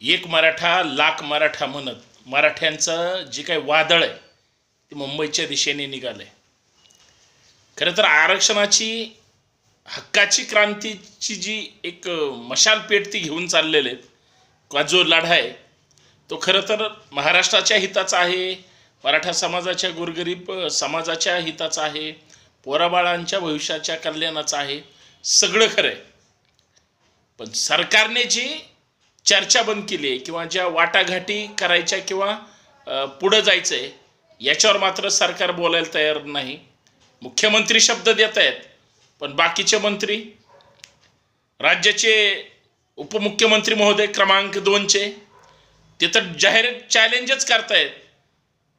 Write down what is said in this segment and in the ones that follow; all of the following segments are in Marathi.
एक मराठा लाख मराठा म्हणत मराठ्यांचं जे काही वादळ आहे ते मुंबईच्या दिशेने निघालं आहे खरं तर आरक्षणाची हक्काची क्रांतीची जी एक मशाल पेट ती घेऊन चाललेले आहेत किंवा जो लढा आहे तो खरं तर महाराष्ट्राच्या हिताचा आहे मराठा समाजाच्या गोरगरीब समाजाच्या हिताचा आहे पोराबाळांच्या भविष्याच्या कल्याणाचा आहे सगळं खरं आहे. पण सरकारने जी चर्चा बंद केली आहे किंवा ज्या वाटाघाटी करायच्या किंवा पुढं जायचं आहे याच्यावर मात्र सरकार बोलायला तयार नाही. मुख्यमंत्री शब्द देत आहेत पण बाकीचे मंत्री राज्याचे उपमुख्यमंत्री महोदय क्रमांक दोनचे ते तर जाहीर चॅलेंजच करतायत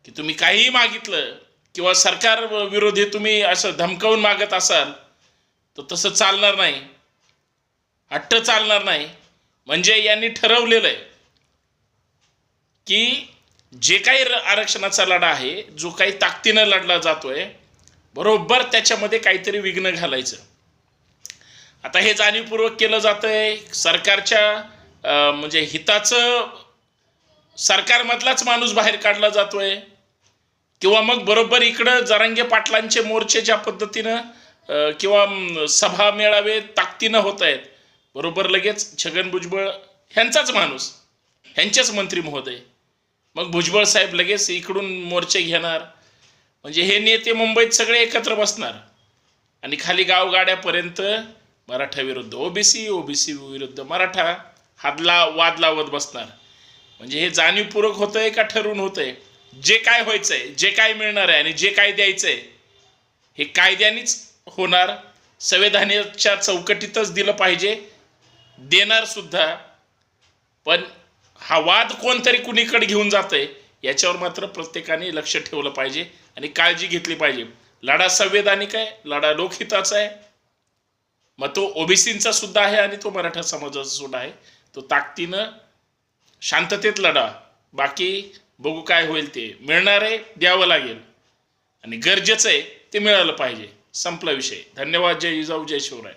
की तुम्ही काहीही मागितलं किंवा सरकार विरोधी तुम्ही असं धमकावून मागत असाल तर तसं चालणार नाही. हट्ट चालणार नाही. म्हणजे यांनी ठरवलेलं आहे की जे काही आरक्षणाचा लढा आहे जो काही ताकदीनं लढला जातोय बरोबर त्याच्यामध्ये काहीतरी विघ्न घालायचं. आता हे जाणीवपूर्वक केलं जातंय सरकारच्या म्हणजे हिताचं सरकारमधलाच माणूस बाहेर काढला जातोय किंवा मग बरोबर इकडं जरांगे पाटलांचे मोर्चे ज्या पद्धतीनं किंवा सभा मेळावे ताकदीनं होत आहेत बरोबर लगेच छगन भुजबळ ह्यांचाच माणूस ह्यांचेच मंत्री महोदय. मग भुजबळ साहेब लगेच इकडून मोर्चे घेणार. म्हणजे हे नेते मुंबईत सगळे एकत्र बसणार. आणि खाली गावगाड्यापर्यंत मराठा विरुद्ध ओबीसी ओबीसी विरुद्ध मराठा हादला वाद लावत बसणार. म्हणजे हे जाणीवपूर्वक होतंय का ठरवून होतंय? जे काय व्हायचंय जे काय मिळणार आहे आणि जे काय द्यायचंय हे कायद्यानेच होणार. संविधानाच्या चौकटीतच दिलं पाहिजे. देणार सुद्धा पण हा वाद कोणतरी कुणीकडे घेऊन जातंय याच्यावर मात्र प्रत्येकाने लक्ष ठेवलं पाहिजे आणि काळजी घेतली पाहिजे. लढा संवैधानिक आहे लढा लोकहिताचा आहे. मग तो ओबीसींचा सुद्धा आहे आणि तो मराठा समाजाचा सुद्धा आहे. तो ताकदीनं शांततेत लढा. बाकी बघू काय होईल ते. मिळणार आहे द्यावं लागेल. आणि गरजेचं आहे ते मिळालं पाहिजे. संपला विषय. धन्यवाद. जय जिजाऊ. जय शिवराय.